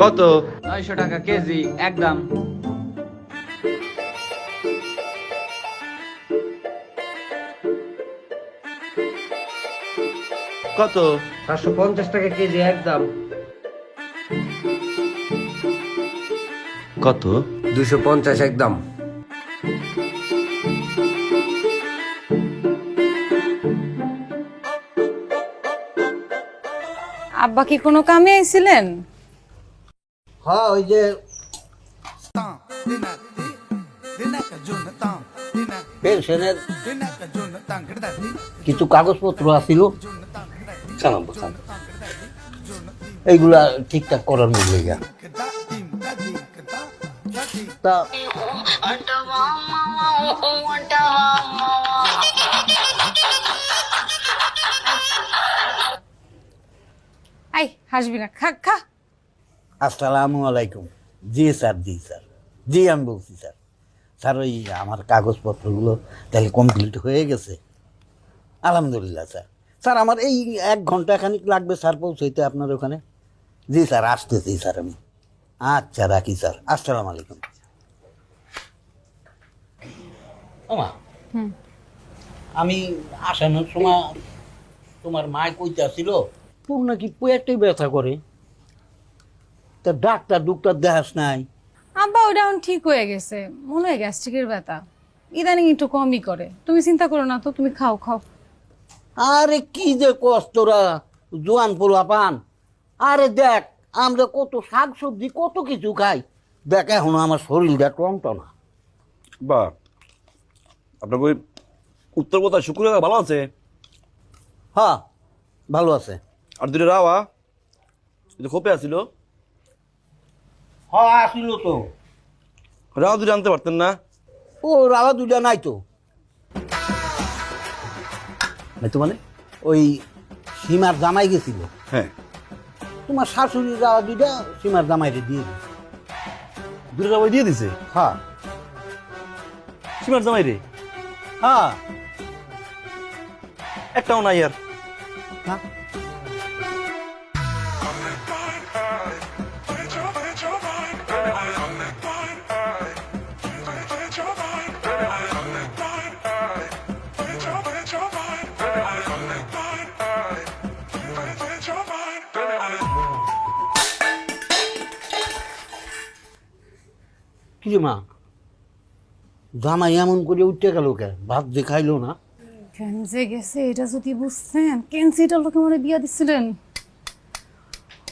কত? নয়শো টাকা কেজি একদম কত? চারশো পঞ্চাশ টাকা কেজি একদম কত? দুশো পঞ্চাশ একদম আব্বা কি কোনো কামে আইছিলেন? হ্যাঁ ওই যে পেনশনের কিছু কাগজপত্র আছিল। এইগুলা ঠিকঠাক করার মূল্যে গা তা আই হাসবি না খা খা। আসসালামু আলাইকুম। জি স্যার জি স্যার। জি আমি বলছি স্যার। স্যার ওই আমার কাগজপত্রগুলো তাহলে কমপ্লিট হয়ে গেছে। আলহামদুলিল্লাহ স্যার। স্যার আমার এই এক ঘণ্টা খানিক লাগবে স্যার পৌঁছইতে আপনার ওখানে? জি স্যার আসতেছি স্যার আমি। আচ্ছা রাখি স্যার। আসসালামু আলাইকুম। ওমা। আমি আসানোর সময় তোমার মায় কইতে আসছিল তোর নাকি পেটে ব্যথা করে। তা ডাক্তার ডুক্তার দেখাস নাই। আব্বা ওটা এখন ঠিক হয়ে গেছে। মনে হয় গ্যাস্ট্রিকের ব্যথা। ইদানিং একটু কমই করে। তুমি চিন্তা করো না তো তুমি খাও খাও। আরে কি যে কষ্টরা জোয়ান পোলা পান। আরে দেখ আমরা কত শাক সবজি কত কিছু খাই। দেখ এখন আমার শরীরটা টনটনা। বা আপনার ওই উত্তর কথা শুক্র ভালো আছে? হ্যাঁ ভালো আছে। আর দুটো রাওয়া খোপে আসছিল হ্যাঁ আসিল তো। রাওয়া দুটো আনতে পারতেন না? ও রাওয়া দুটা নাই তো। নাই তো মানে? ওই সীমার জামাই গেছিল। হ্যাঁ। তোমার শাশুড়ি রাওয়া দুটা সীমার জামাইরে দিয়ে দিল দুটো রাওয়া দিয়ে দিছে? হ্যাঁ। সীমার জামাই রে হ্যাঁ। একটাও নাই আর। হ্যাঁ। কি রে মা? জামাই এমন করে উঠতে গেল কে? ভাত যে খাইলো না। কেন যে গেছে এটা যদি বুঝতেন। কেন সেটা লোকে মনে বিয়া দিচ্ছিলেন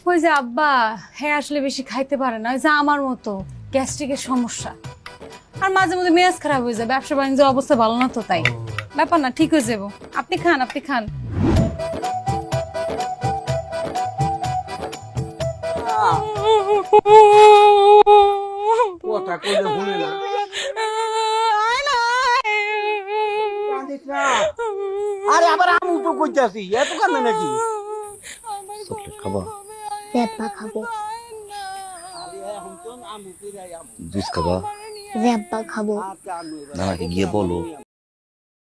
ওই যে আব্বা হ্যাঁ আসলে বেশি খাইতে পারে না। ওই যে আমার মতো গ্যাস্ট্রিকের সমস্যা। আর মাঝে মধ্যে মেজাজ খারাপ হয়ে যায় ব্যবসা বাণিজ্যের অবস্থা ভালো না তো তাই। ব্যাপার না ঠিক হয়ে যাব। আপনি খান আপনি খান। কথা কইলে শুনে না। আরে আবার আমু তো কইতাছি এত কান্দে নাকি? চকলেট খাবা? জ্যাব্বা খাব। জুস খাবা? জ্যাব্বা খাব। নানাকে গিয়ে বলো।